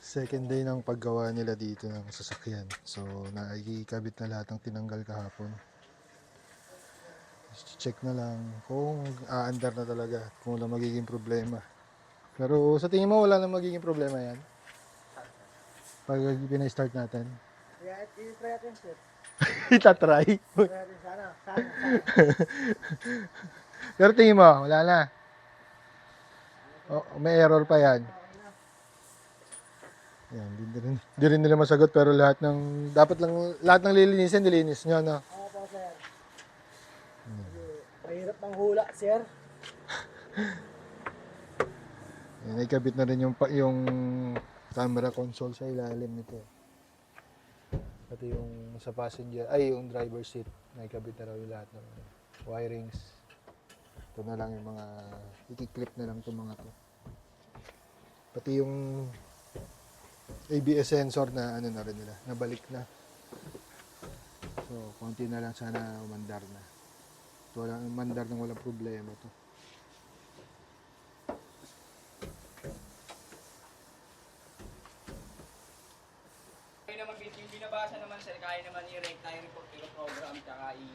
Second day ng paggawa nila dito ng sasakyan. So, nakikikabit na lahat ng tinanggal kahapon. Check na lang kung aandar na talaga, kung wala magiging problema. Pero sa tingin mo, wala na magiging problema yan? Pag pinay-start natin. Kaya i-try natin sir. Itatry. Try natin sana. Sana. sana. Pero tingin mo, wala na. Oh, may error pa yan. Yan, di, di, rin, di rin nila masagot pero lahat ng dapat lang lahat ng lilinisin nilinis nyo no. Oo po sir. Medyo Mahirap ang hula sir. Yan, ikabit na rin yung yung camera console sa ilalim nito. Pati yung sa passenger, ay yung driver seat, naikabit na raw yung lahat ng wirings. Ito na lang yung mga ikiklip na lang itong mga to. Pati yung ABS sensor na ano na rin nila, nabalik na. So, konti na lang sana umandar na. So, walang umandar ng walang problema to. Kaya naman, bin- yung binabasa naman sir, kaya naman i-rank tayo report program, tsaka i...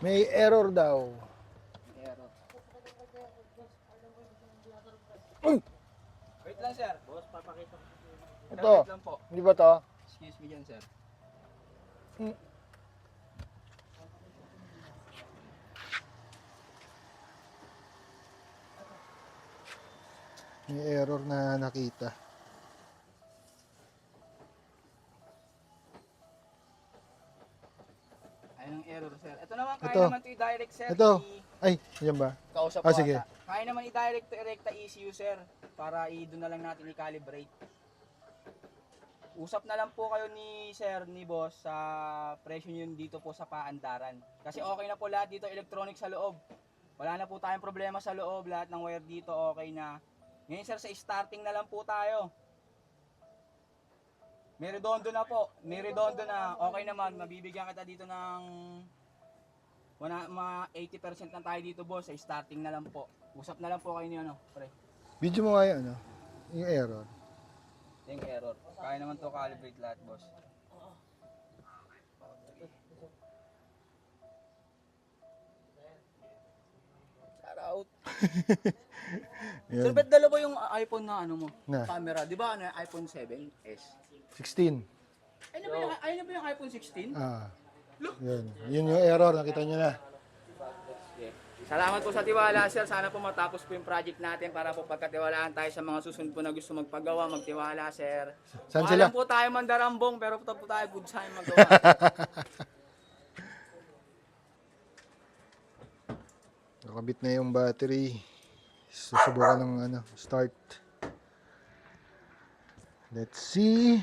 May error daw. Error. Wait lang sir. Boss, papakita. Ito. Wait lang po. Hindi ba to? Excuse me dyan sir. May error na nakita. Sir. Ito naman, kaya Ito. naman to i-direct sir. Ito. I- Ay, yan ba? Kausap Ah, ko sige. ata. Kaya naman i-direct to erecta ECU sir. Para i-doon na lang natin i-calibrate. Usap na lang po kayo ni sir, ni boss sa presyo yun dito po sa paandaran. Kasi okay na po lahat dito electronic sa loob. Wala na po tayong problema sa loob. Lahat ng wire dito okay na. Ngayon sir, sa starting na lang po tayo. May redondo na po. May redondo na. Okay naman. Mabibigyan kita dito ng Wana, mga 80% na tayo dito boss, ay starting na lang po. Usap na lang po kayo ni ano, pre. Video mo nga yung ano, yung error. Yung error. Kaya naman to calibrate lahat boss. Shout out. Sir, ba't dalawa yung iPhone na ano mo? Na. Camera. Di ba ano yung iPhone 7S? 16. Ay na ba yung, ay na ba yung iPhone 16? Ah. Yun. Yun yung error, nakita nyo na. Salamat po sa tiwala, sir. Sana po matapos po yung project natin para po pagkatiwalaan tayo sa mga susunod po na gusto magpagawa, magtiwala, sir. Saan sila? po tayo mandarambong, pero po tayo good time magawa. Nakabit na yung battery. Susubukan ng ano, start. Let's see.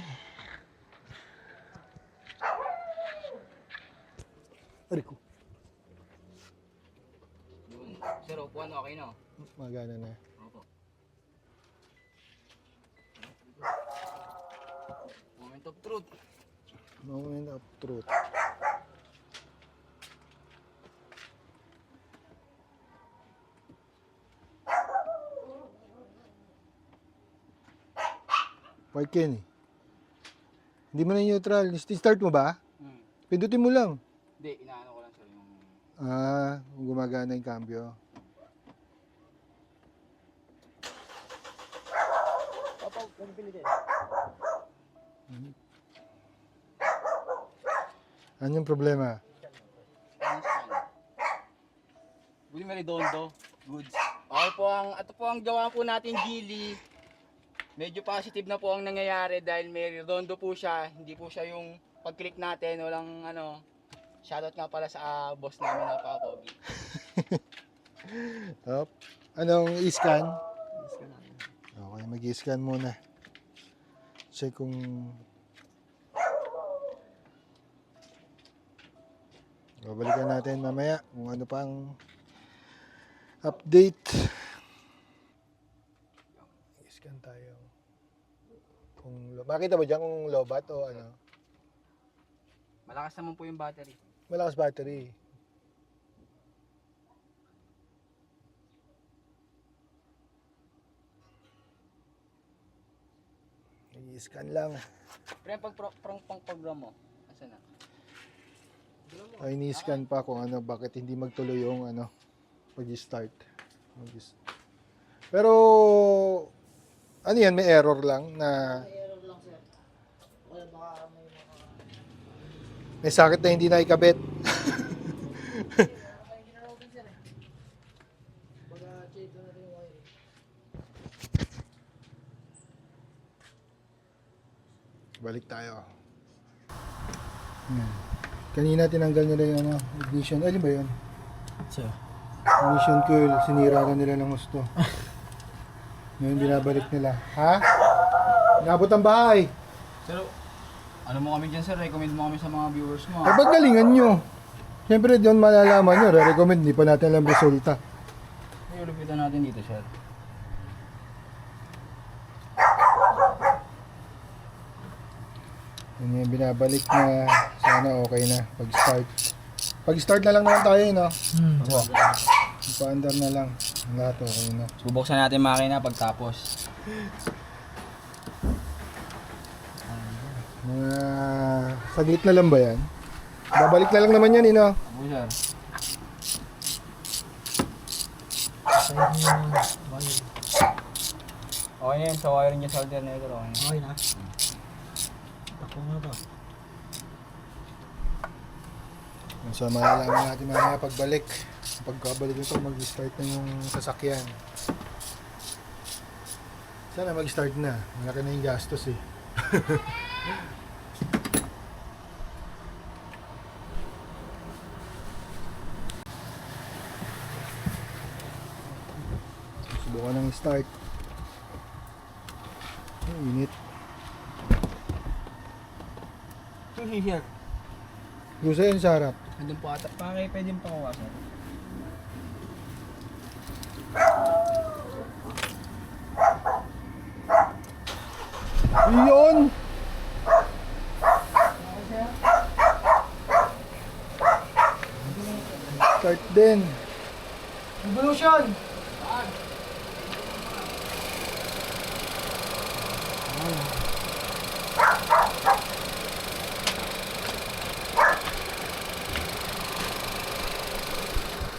Ko. Yun. Sir, upuan, okay na. Magana na. Opo. Moment of truth. Moment of truth. Park yan eh. Hindi mo na neutral. Start mo ba? Hmm. Pindutin mo lang. Hindi, inaano ko lang, sir, yung... Ah, gumagana yung cambio. Opo, ganun pilitin. Ano yung problema? Ano scan? Buli Meridondo. Goods. Okay po ang, ito po ang gawa po natin Gili. Medyo positive na po ang nangyayari dahil may redondo po siya. Hindi po siya yung pag-click natin, walang ano. Shoutout nga pala sa ah, boss namin napaka-pogi. Up. Anong i-scan? Scan natin. Okay, mag-i-scan muna. Check kung... Babalikan natin mamaya kung ano pang update. I-scan tayo. Kung, lo- makita mo dyan kung lobat o ano? Malakas naman po yung battery. Malakas battery. I-scan lang. Pero yung pag pang pang program mo, asan na? Ay, ini-scan pa kung ano, bakit hindi magtuloy yung ano, pag-start. Pero, ano yan, may error lang na may sakit na hindi na ikabit. Balik tayo. Kanina tinanggal nila yung ano, ignition. Ano ba yun? Sir. Ignition coil. Sinira na nila ng gusto. Ngayon binabalik nila. Ha? Inabot ang bahay. Sir, ano mo kami dyan sir? Recommend mo kami sa mga viewers mo. Ay, ba't galingan nyo? Siyempre, doon malalaman nyo. Re-recommend, hindi pa natin alam resulta. Ay, ulupitan natin dito sir. Yun yung binabalik na sana okay na pag-start. Pag-start na lang naman tayo, eh, no? Hmm. Ipa-under na lang. Ang lahat okay na. Bubuksan natin makina pagtapos. Mga saglit na lang ba yan? Babalik na lang naman yan, no? Ako sir. Side niya yung wiring. Okay na sa wiring niya sa alternator. Okay na. Okay na. Takbo na to. So, malalaman natin mamaya pagbalik. Pagkabalik nito, mag-start na yung sasakyan. Sana mag-start na. Malaki na yung gastos, eh. Subukan ng start. Ang init. Sir. Gusto yan sa harap. Andun po ata. Pakay, pwede mo pakuha sir. Yun! Start din. Revolution!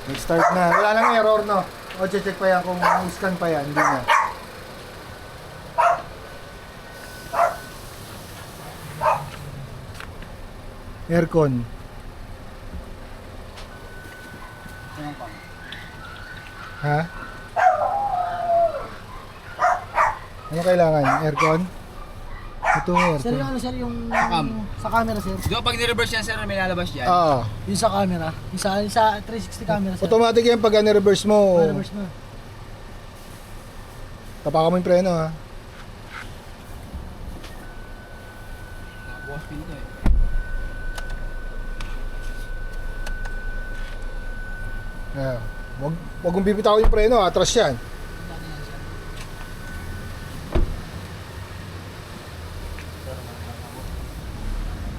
Nag-start na. Wala nang error, no? O, check pa yan kung scan pa yan. Hindi na. Aircon. Ha? Ano kailangan? Aircon? Ito ang Sir, yung ano sir, yung Cam. sa camera sir. Di ba pag ni-reverse yan sir, may lalabas dyan? Ah, Yung sa camera. Yung sa, yung sa 360 camera sir. automatic yan pag reverse mo. Ah, reverse mo. Tapakan mo yung preno ha. Nakabukas pin ko eh. Yeah. Wag, wag mong bibitaw yung preno, atras yan.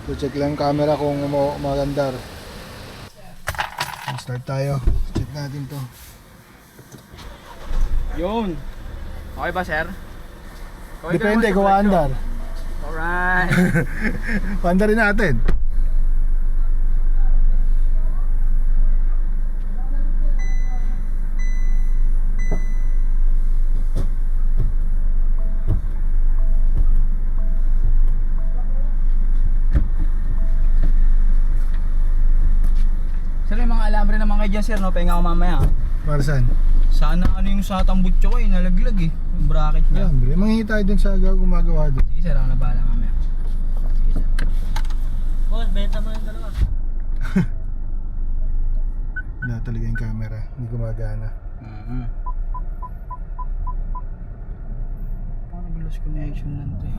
So check lang camera kung magandar. Start tayo. Check natin to. Yun. Okay ba sir? Okay ka Depende kung andar. Alright. Pandarin natin. sir, may kayo dyan sir, no? Pahinga ako mamaya. Para saan? Sana ano yung sa tambutso ko eh, nalaglag eh. Yung bracket niya. Yan, bre. Manghingi tayo dun sa gaw- gumagawa dun. Sige sir, ako na bahala mamaya. Boss, benta mo yung dalawa. Wala talaga yung camera. Hindi gumagana. Mhm. Paano lost connection lang to eh?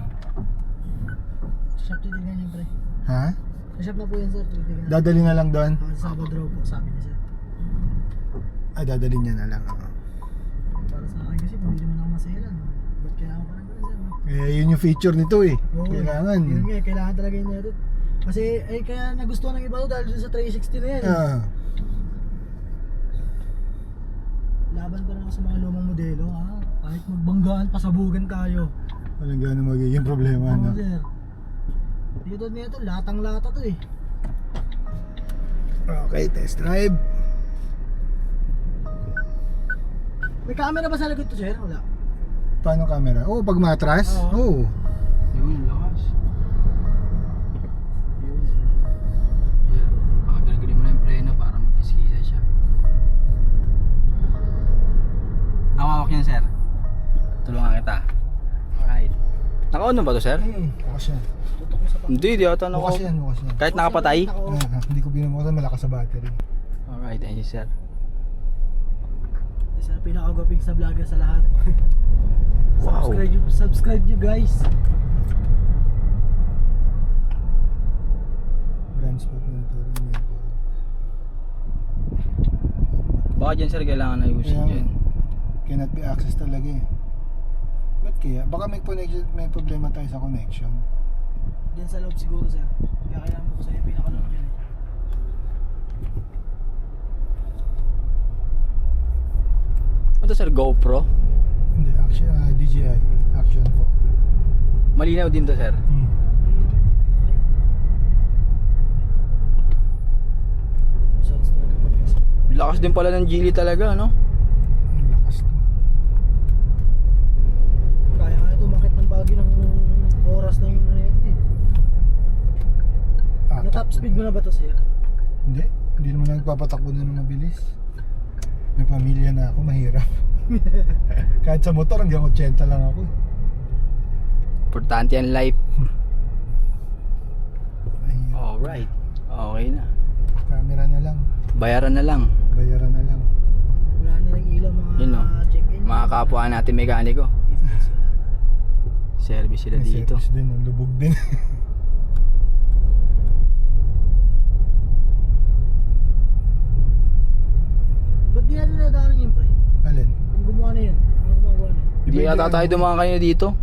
Sa shop titignan niyo pre. Ha? Sa shop na po yan sir. Dadali na lang doon? Ah, sa Sabado raw po, sabi niya sir. Ay, dadali niya na lang. oo. Para sa akin kasi, hindi naman ako masayalan. Ba't kaya ako parang sir? no? Eh, yun yung feature nito eh. Oo, Kailangan. Yun nga, kailangan talaga yung netted. Kasi, eh, kaya nagustuhan ng iba to dahil dun sa 360 na yan. eh. Ah, Laban pa rin ako sa mga lumang modelo, ha? Kahit magbanggaan, pasabugan tayo. Walang gano'ng magiging problema, Oo, no? sir. Dito nito, latang-lata to eh. Okay, test drive. May camera ba sa likod to, sir? Wala. Paano camera? Oo, pag matras? Oo. Oo. Yun, lakas. Yun. Yeah. Pakagaling mo na yung preno para magkiskisa siya. Hawak niyan, sir. Tulungan kita. Alright. Naka-on ba to, sir? Hmm, bukas yan. Tutok sa pa. Hindi, di ata Bukas yan, bukas yan. Kahit nakapatay? Ah, hindi ko binubuksan, malakas sa battery. Alright, ayun sir. Isa na pinakagwaping sa vlogger sa lahat. Wow. Subscribe you, subscribe you guys. Enabled. Baka dyan sir kailangan ayusin Kaya, dyan. cannot be access talaga eh. Ba't kaya? Baka may, connection, may problema tayo sa connection. Diyan sa loob siguro, sir. Kaya kailangan sa yung pinakaloob yan eh. Ano to sir, GoPro? Hindi, action, ah, DJI, Action 4. Malinaw din to sir. Hmm. Lakas din pala ng Geely talaga, no? Ang lakas to. Kaya nga ito makit ng bagay ng oras na yun na yun eh. Ah, Na top speed mo na ba to, sir? Hindi, hindi naman nagpapatakbo na ng mabilis. May pamilya na ako, mahirap. Kahit sa motor, hanggang 80 lang ako. Importante ang life. Mahirap. Alright. Okay na. Camera na lang, Bayaran na lang. bayaran na lang. Wala na rin ilaw mga Yun, no? check-in. Mga kapwa natin mekaniko. Service sila May dito. service din, ang lubog din. Ba't di natin nadaanan yun, pre? Alin? Kung gumawa na yun, mga gumagawa na yun. Hindi yata tayo dumaan kanina dito.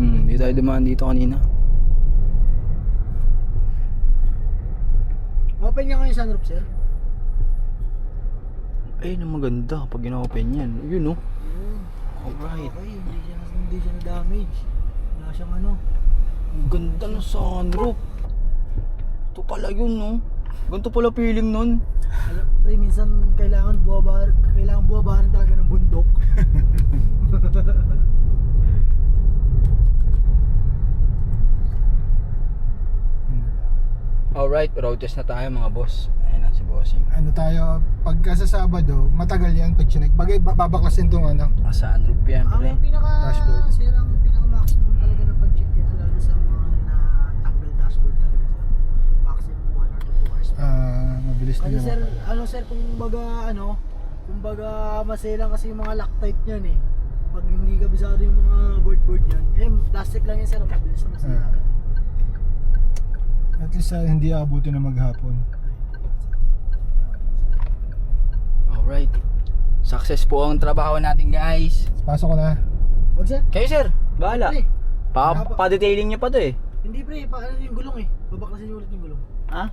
Hmm, hindi tayo dumaan dito kanina. Open niya ngayon sunroof, sir. Ay, na maganda pag ino-open yan. Yun? Yun. Alright. Okay, hindi siya, hindi siya na-damage. Wala siyang ano. Ang ganda ng sunroof. Ito pala yun, no? Ganito pala feeling nun. Alam, pre, minsan kailangan buwabar, kailangan buwabaran talaga ng bundok. Alright, road test na tayo mga boss. Ayan na si bossing. Ano tayo, pagka sa Sabado, matagal yan pag chinek. Bagay, ba- babaklasin tong ano. Ah, sunroof yan, pre. Ang pinaka, Dashboard. sir, ang pinaka maximum talaga na Ah, mabilis Kasi din sir, naman. ano sir, kung baga ano, kung baga maselang kasi yung mga Loctite niyan eh. Pag hindi kabisado yung mga board-board niyan, eh plastic lang yan sir, mabilis na masira. Ah. At least ah, hindi aabuti na maghapon. Alright. Success po ang trabaho natin guys. Pasok ko na. Wag sir, Kayo sir, bahala. pre, Pa, pa-detailing niyo pa to eh. hindi pre, pa ano yung gulong eh. Babaklasin niyo ulit yung gulong. Ha?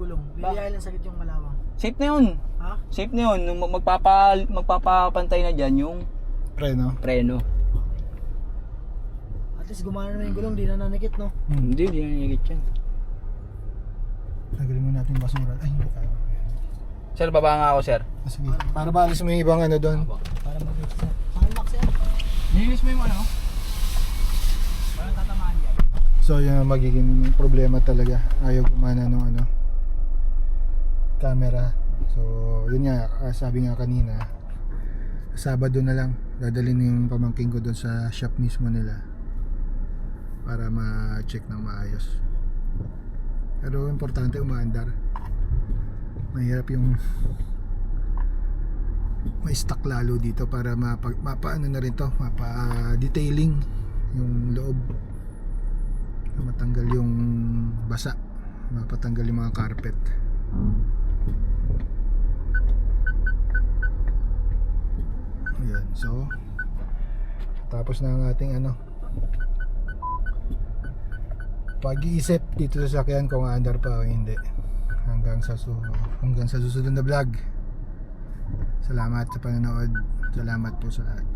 Yung gulong. Liliyahin lang sakit yung malawang. Safe na yun. Ha? Safe na yun. Nung mag- magpapa, magpapapantay na dyan yung Preno. preno. At least gumana na yung gulong, di na nanikit no. Hmm. Hindi, hindi na nangigit yan. Tagalin mo natin basura. Ay, hindi tayo. Sir, baba nga ako sir. Ah, Sige. Para baalis mo yung ibang ano doon. Para mag-fix na. Saan max yan? Nilinis mo yung ano? Walang tatamaan dyan. So, yun ang magiging problema talaga. Ayaw gumana ng ano, camera. So, yun nga, ah, sabi nga kanina, Sabado na lang, dadalhin yung pamangking ko doon sa shop mismo nila para ma-check ng maayos. Pero importante umaandar. Mahirap yung may stock lalo dito para mapa, mapaano na rin to, mapa-detailing yung loob matanggal yung basa mapatanggal yung mga carpet tapos na ang ating ano pag-iisip dito sa sakyan kung aandar pa o hindi. Hanggang sa su hanggang sa susunod na vlog. Salamat sa panonood. Salamat po sa lahat